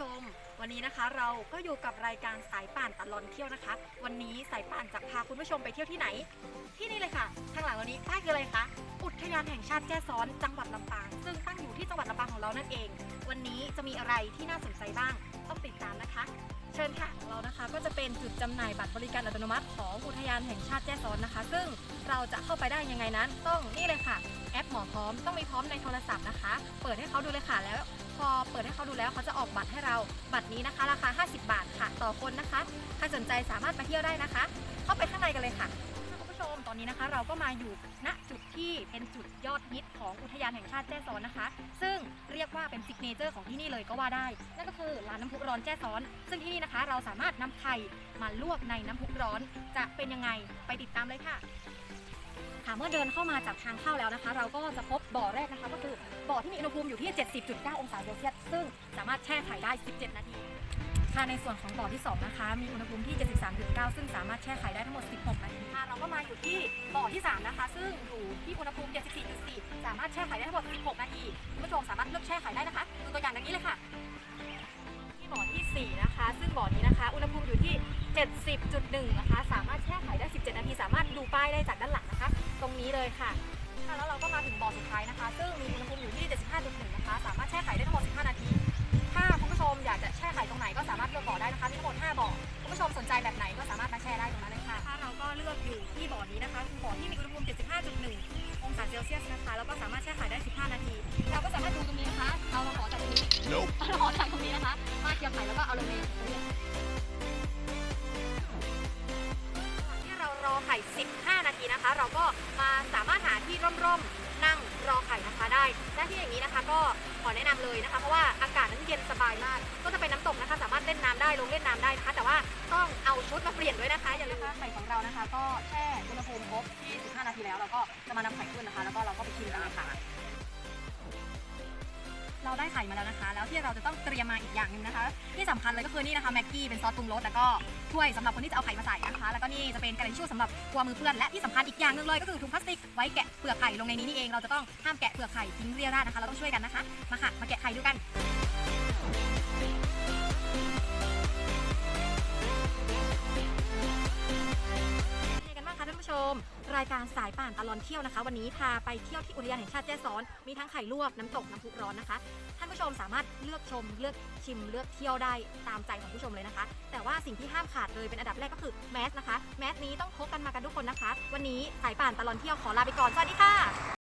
ชม วันนี้นะคะเราก็อยู่กับรายการสายป่านตลอนเที่ยวนะคะ วันนี้สายป่านจะพาคุณผู้ชมไปเที่ยวที่ไหน ที่นี่เลยค่ะ ข้างหลังเรานี้ป้ายคืออะไรคะอุทยานแห่งชาติแจ้ซ้อนจังหวัดลำปาง ซึ่งตั้งอยู่ที่จังหวัดลำปางของเรานั่นเอง วันนี้จะมีอะไรที่น่าสนใจบ้างต้องติดตามนะคะ เชิญค่ะเรานะคะก็จะเป็นจุดจำหน่ายบัตรบริการอัตโนมัติของอุทยานแห่งชาติแจ้ซ้อนนะคะ ซึ่งเราจะเข้าไปได้ยังไงนั้น ต้องนี่เลยค่ะ แอปหมอพร้อมต้องมีพร้อมในโทรศัพท์นะคะ เปิดให้เขาดูเลยค่ะแล้ว เขาดูแล้วเขาจะออกบัตรให้เราบัตรนี้นะคะ ราคา 50 บาทค่ะต่อคนนะคะ ใครสนใจสามารถมาเที่ยวได้นะคะ เข้าไปข้างในกันเลยค่ะคุณผู้ชมตอนนี้นะคะ เราก็มาอยู่ณจุดที่เป็นจุดยอดฮิตของอุทยานแห่งชาติแจ้ซ้อนนะคะ ซึ่งเรียกว่าเป็นซิกเนเจอร์ของที่นี่เลยก็ว่าได้ นั่นก็คือร้านน้ำพุร้อนแจ้ซ้อน ซึ่งที่นี่นะคะ เราสามารถนำไข่มาลวกในน้ำพุร้อน จะเป็นยังไงไปติดตามเลยค่ะค่ะเมื่อเดินเข้ามาจากทางเข้าแล้วนะคะ เราก็จะพบบ่อแรกนะคะ ก็คือบ่อ ภูมิอยู่ที่ 70.9 องศาเซลเซียส ซึ่งสามารถแช่ไข่ได้ 17 นาที ค่ะ ในส่วนของบ่อที่ 2 นะคะ มีอุณหภูมิที่ 73.9 ซึ่งสามารถแช่ไข่ได้ทั้งหมด 16 นาที ค่ะ เราก็มาอยู่ที่บ่อที่ 3 นะคะ ซึ่งอยู่ที่อุณหภูมิ 74.4 สามารถแช่ไข่ได้ทั้งหมด 16 นาที คุณผู้ชมสามารถเลือกแช่ไข่ได้นะคะ ดูตัวอย่างดังนี้เลยค่ะที่บ่อทีสี่ 4 นะคะ ซึ่งบ่อนี้นะคะ อุณหภูมิอยู่ที่ 70.1 นะคะ สามารถแช่ไข่ได้ 17 นาที สามารถดูป้ายได้จากด้านหลังนะคะ ตรงนี้เลยค่ะ ค่ะ แล้วเราก็มา อกอยู่ที่บ่อนี้นะคะคือบ่อที่มีอุณหภูมิ 75.1 องศาเซลเซียสนะคะแล้วก็สามารถแช่ไข่ได้ 15 นาที เราก็สามารถดูตรงนี้นะคะ เอาเราขอจากตรงนี้ Nope. เราขอจากตรงนี้นะคะมาเกี่ยวไข่แล้วก็เอาลงในตรงนี้ที่เรารอไข่ 15 นาทีนะคะ เราก็มาสามารถหาที่ร่มๆนั่งรอไข่นะคะได้หน้าที่อย่างนี้นะคะ ก็ขอแนะนำเลยนะคะ เพราะว่าอากาศนั้นเย็นสบายมากก็จะเป็นน้ำ ได้ลงเล่นน้ำได้นะคะ แต่ว่าต้องเอาชุดมาเปลี่ยนด้วยนะคะอย่าลืมไข่ของเรานะคะ ก็แช่อุณหภูมิครบที่15นาทีแล้วเราก็จะมานำไข่ขึ้นนะคะ แล้วก็เราก็ไปชิมกันเลยค่ะเราได้ไข่มาแล้วนะคะ แล้วที่เราจะต้องเตรียมมาอีกอย่างหนึ่งนะคะ ที่สำคัญเลยก็คือนี่นะคะแม็กกี้เป็นซอสปรุงรสแล้วก็ถ้วยสำหรับคนที่จะเอาไข่มาใส่นะคะ แล้วก็นี่จะเป็นกระดาษทิชชู่สำหรับกลัวมือเปื้อนและที่สำคัญอีกอย่างหนึ่งเลยก็คือถุงพลาสติกไว้แกะเปลือกไข่ลงในนี้นี่เองเราจะต้องห้ามแกะเปลือกไข่ทิ้งเรียราดนะคะเราต้องช่วยกันนะคะมาค่ะมาแกะไข่ดูกันเป็น รายการสายป่านตลอนเที่ยวนะคะ วันนี้พาไปเที่ยวที่อุทยานแห่งชาติแจ้ซ้อน มีทั้งไข่ลวกน้ำตกน้ำพุร้อนนะคะ ท่านผู้ชมสามารถเลือกชมเลือกชิมเลือกเที่ยวได้ตามใจของผู้ชมเลยนะคะ แต่ว่าสิ่งที่ห้ามขาดเลยเป็นอันดับแรกก็คือแมสนะคะแมสนี้ต้องพกกันมากันทุกคนนะคะ วันนี้สายป่านตลอนเที่ยวขอลาไปก่อนสวัสดีค่ะ